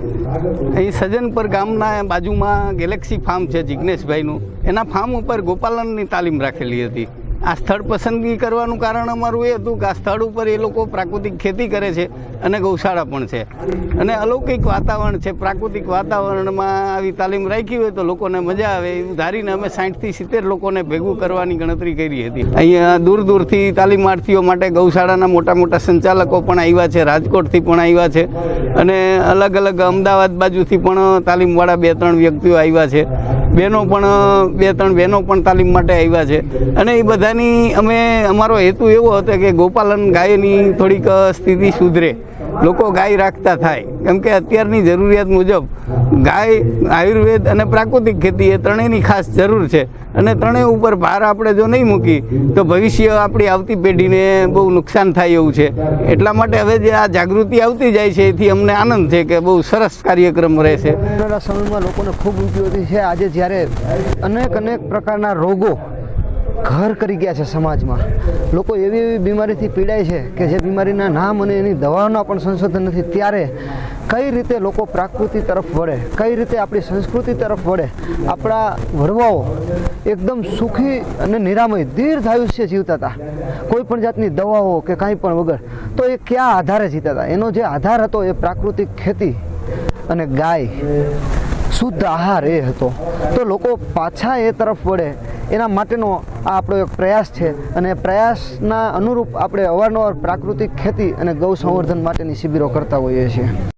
અહીં સજનપર ગામના બાજુમાં ગેલેક્સી ફાર્મ છે જિજ્ઞેશભાઈનું એના ફાર્મ ઉપર ગોપાલનની તાલીમ રાખેલી હતી. આ સ્થળ પસંદગી કરવાનું કારણ અમારું એ હતું કે આ સ્થળ ઉપર એ લોકો પ્રાકૃતિક ખેતી કરે છે અને ગૌશાળા પણ છે. અને અલૌકિક વાતાવરણ છે. પ્રાકૃતિક વાતાવરણમાં આવી તાલીમ રાખી હોય તો લોકોને મજા આવે એવું ધારીને અમે સાઠથી સિત્તેર લોકોને ભેગું કરવાની ગણતરી કરી હતી. અહીંયા દૂર દૂરથી તાલીમાર્થીઓ માટે ગૌશાળાના મોટા મોટા સંચાલકો પણ આવ્યા છે. રાજકોટથી પણ આવ્યા છે. અને અલગ અલગ અમદાવાદ બાજુથી પણ તાલીમવાળા બે ત્રણ વ્યક્તિઓ આવ્યા છે. બહેનો પણ બે ત્રણ બહેનો પણ તાલીમ માટે આવ્યા છે. અને એ બધાની અમે, અમારો હેતુ એવો હતો કે ગોપાલન ગાયની થોડીક સ્થિતિ સુધરે. લોકો ગાય રાખતા થાય. કેમ કે અત્યારની જરૂરિયાત મુજબ ગાય, આયુર્વેદ અને પ્રાકૃતિક ખેતી એ ત્રણેયની ખાસ જરૂર છે. અને ત્રણેય ઉપર ભાર આપણે જો નહીં મૂકી, તો ભવિષ્ય આપણી આવતી પેઢીને બહુ નુકસાન થાય એવું છે. એટલા માટે હવે જે આ જાગૃતિ આવતી જાય છે, એથી અમને આનંદ છે કે બહુ સરસ કાર્યક્રમ રહેશે. સમયમાં લોકોને ખૂબ ઉપયોગી છે. આજે જ્યારે અનેક અનેક પ્રકારના રોગો ઘર કરી ગયા છે સમાજમાં. લોકો એવી એવી બીમારીથી પીડાય છે કે જે બીમારીના નામ અને એની દવાઓના પણ સંશોધન નથી. ત્યારે કઈ રીતે લોકો પ્રાકૃતિ તરફ વળે? કઈ રીતે આપણી સંસ્કૃતિ તરફ વળે? આપણા વરવાઓ એકદમ સુખી અને નિરામય, દીર્ઘ આયુષ્ય જીવતા હતા. કોઈ પણ જાતની દવાઓ કે કાંઈ પણ વગર. તો એ કયા આધારે જીતા હતા? એનો જે આધાર હતો એ પ્રાકૃતિક ખેતી અને ગાય. શુદ્ધ આહાર એ હતો. તો લોકો પાછા એ તરફ વળે. એના માટેનો આ આપણો એક પ્રયાસ છે. અને પ્રયાસના અનુરૂપ આપણે અવારનવાર પ્રાકૃતિક ખેતી અને ગૌ સંવર્ધન માટેની શિબિરો કરતા હોઈએ છીએ.